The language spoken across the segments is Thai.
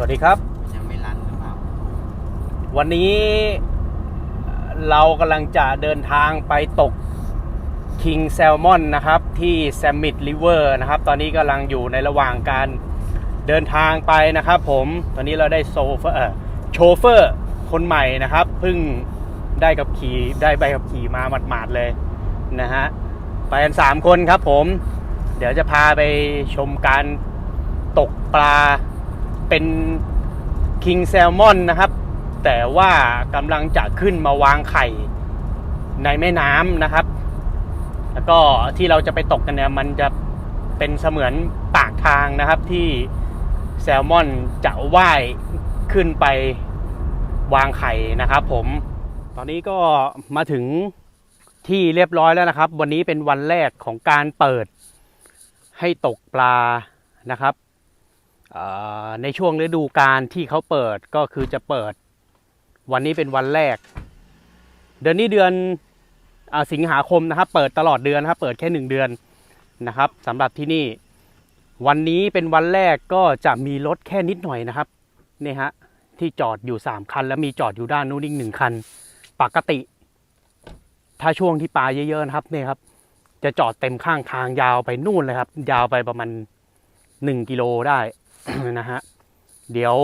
สวัสดีครับ ยังไม่รันหรือเปล่า วันนี้เรากำลังจะเดินทางไปตก King Salmon นะครับที่ Summit River นะครับ ตอนนี้กำลังอยู่ในระหว่างการเดินทางไปนะครับผม ตอนนี้เราได้โซเฟอร์เอ่อโชเฟอร์คนใหม่นะครับเพิ่งได้กับขี่ได้ใบขับขี่มาหมาดๆเลยนะฮะไปกันสามคนครับผม เดี๋ยวจะพาไปชมการตกปลา เป็น King Salmon นะครับ แต่ว่ากำลังจะขึ้นมาวางไข่ในแม่น้ำนะครับ แล้วก็ที่เราจะไปตกกันเนี่ยมันจะเป็นเสมือนปากทางนะครับที่แซลมอนจะว่ายขึ้นไปวางไข่นะครับ ผม ตอนนี้ก็มาถึงที่เรียบร้อยแล้วนะครับ วันนี้เป็นวันแรกของการเปิดให้ตกปลานะครับ ในช่วงฤดูกาลที่เขาเปิดก็คือจะเปิด วันนี้เป็นวันแรก เดือนนี้เดือนอสิงหาคมนะครับ เปิดตลอดเดือนนะครับ เปิดแค่หนึ่งเดือนนะครับสำหรับที่นี่ วันนี้เป็นวันแรกก็จะมีรถแค่นิดหน่อยนะครับนี่ฮะที่จอดอยู่ 3 คัน แล้วมีจอดอยู่ด้านนู้นอีกหนึ่งคัน ปกติ ถ้าช่วงที่ปลาเยอะๆนะครับนี่ครับ จะจอดเต็มข้างทางยาวไปนู่นเลยครับ ยาวไปประมาณ1กิโลได้ นะฮะเดี๋ยว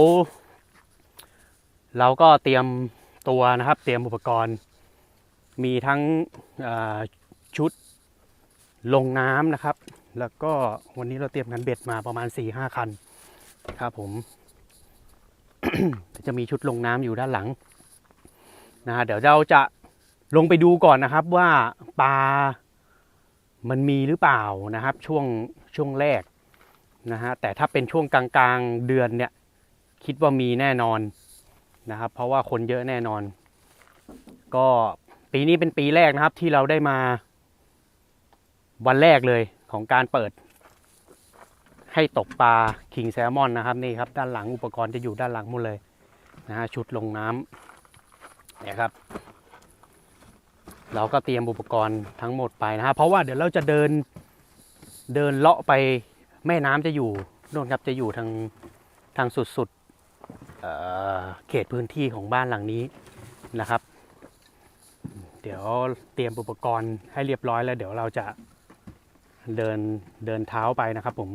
เราก็เตรียมตัวนะครับ เตรียมอุปกรณ์ มีทั้งชุดลงน้ำนะครับ แล้วก็วันนี้เราเตรียมกันเบ็ดมาประมาณ4ี่ห้าคันครับผม จะมีชุดลงน้ำอยู่ด้านหลังนะฮะเดี๋ยวเราจะลงไปดูก่อนนะครับว่าปลามันมีหรือเปล่านะครับ ช่วงช่วงแรก นะฮะแต่ถ้าเป็นช่วงกลางๆเดือนเนี่ยคิดว่ามีแน่นอนนะครับ เพราะว่าคนเยอะแน่นอน ก็ปีนี้เป็นปีแรกนะครับที่เราได้มา วันแรกเลยของการเปิด ให้ตกปลาคิงแซลมอนนะครับนี่ครับ ด้านหลังอุปกรณ์จะอยู่ด้านหลังหมดเลยนะฮะชุดลงน้ำเนี่ยครับ เราก็เตรียมอุปกรณ์ทั้งหมดไปนะฮะเพราะว่าเดี๋ยวเราจะเดินเดินเลาะไป แม่น้ำจะอยู่โน่นครับจะอยู่ทางทางสุดๆเเขตพื้นที่ของบ้านหลังนี้นะครับ เดี๋ยวเตรียมอุปกรณ์ให้เรียบร้อยแล้ว เดี๋ยวเราจะเดินเดินเท้าไปนะครับผม